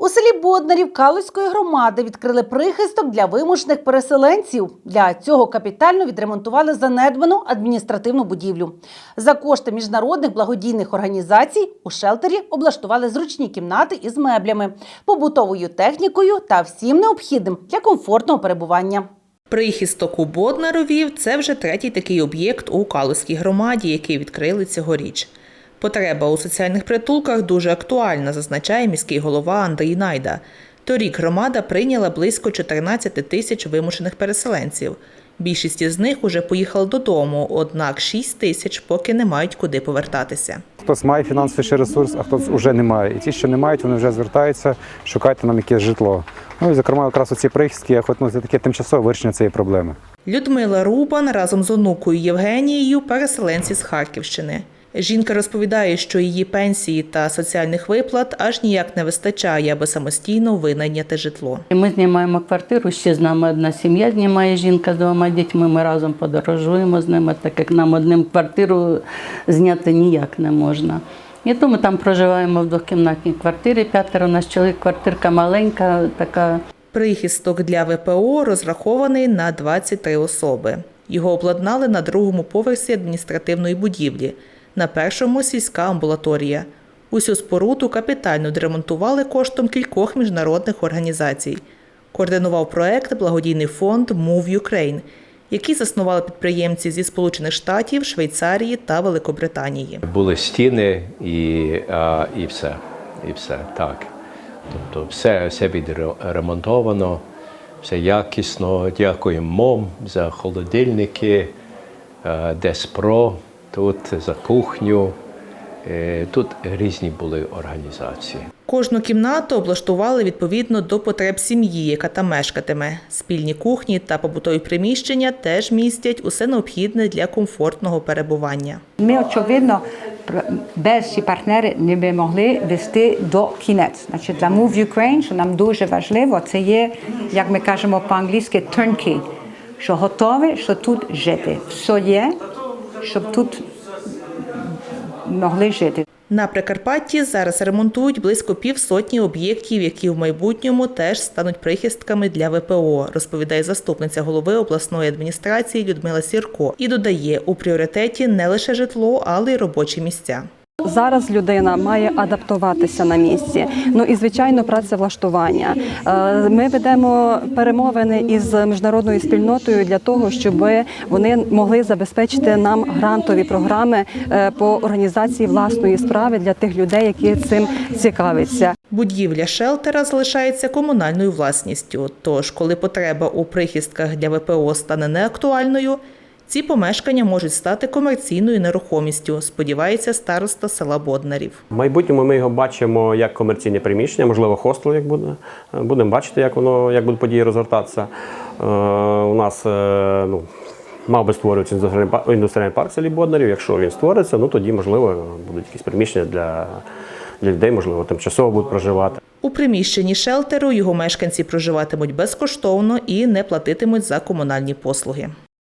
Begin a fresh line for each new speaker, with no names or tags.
У селі Боднарів Калузької громади відкрили прихисток для вимушених переселенців. Для цього капітально відремонтували занедбану адміністративну будівлю. За кошти міжнародних благодійних організацій у шелтері облаштували зручні кімнати із меблями, побутовою технікою та всім необхідним для комфортного перебування.
Прихисток у Боднарові – це вже третій такий об'єкт у Калузькій громаді, який відкрили цьогоріч. Потреба у соціальних притулках дуже актуальна, зазначає міський голова Андрій Найда. Торік громада прийняла близько 14 тисяч вимушених переселенців. Більшість із них уже поїхали додому, однак 6 тисяч поки не мають куди повертатися.
Хтось має фінансовий ще ресурс, а хтось вже не має. І ті, що не мають, вони вже звертаються, шукайте нам якесь житло. Ну і зокрема, якраз оці прихистки, я хоч ну, таке тимчасове вирішення цієї проблеми.
Людмила Рубан разом з онукою Євгенією переселенці з Харківщини. Жінка розповідає, що її пенсії та соціальних виплат аж ніяк не вистачає, аби самостійно винайняти житло.
Ми знімаємо квартиру, ще з нами одна сім'я знімає жінка з двома дітьми. Ми разом подорожуємо з ними, так як нам одним квартиру зняти ніяк не можна. І то ми там проживаємо в двокімнатній квартирі. П'ятеро у нас чоловік, квартирка маленька, така
Прихисток для ВПО розрахований на 23 особи. Його обладнали на другому поверсі адміністративної будівлі, на першому сільська амбулаторія. Усю споруду капітально відремонтували коштом кількох міжнародних організацій. Координував проект благодійний фонд Move Ukraine, який заснували підприємці зі Сполучених Штатів, Швейцарії та Великобританії.
Були стіни і, і все. І все так. Тобто все, все відремонтовано, все якісно. Дякуємо МОМ за холодильники, е, Деспро, тут за кухню. Е, Тут різні були організації.
Кожну кімнату облаштували відповідно до потреб сім'ї, яка там мешкатиме. Спільні кухні та побутові приміщення теж містять усе необхідне для комфортного перебування.
Ми, очевидно, без ці партнери не би могли вести до кінець. Значить, для Move Ukraine, що нам дуже важливо, це є, як ми кажемо по-англійськи, turnkey, що готові, що тут жити. Все є, щоб тут могли жити.
На Прикарпатті зараз ремонтують близько півсотні об'єктів, які в майбутньому теж стануть прихистками для ВПО, розповідає заступниця голови обласної адміністрації Людмила Сірко. І додає, у пріоритеті не лише житло, але й робочі місця.
Зараз людина має адаптуватися на місці. Ну і звичайно, працевлаштування. Е, Ми ведемо перемовини із міжнародною спільнотою для того, щоб вони могли забезпечити нам грантові програми е, по організації власної справи для тих людей, які цим цікавляться.
Будівля шелтера залишається комунальною власністю. Тож, коли потреба у прихистках для ВПО стане неактуальною, ці помешкання можуть стати комерційною нерухомістю, сподівається староста села Боднарів.
В майбутньому ми його бачимо як комерційне приміщення, можливо, хостел, як буде. Е, Будемо бачити, як воно як будуть події розгортатися. Е, у нас е, ну, мав би створюватися індустріальний парк селі Боднарів. Якщо він створиться, ну тоді, можливо, будуть якісь приміщення для, для людей, можливо, тимчасово будуть проживати.
У приміщенні шелтеру його мешканці проживатимуть безкоштовно і не платитимуть за комунальні послуги.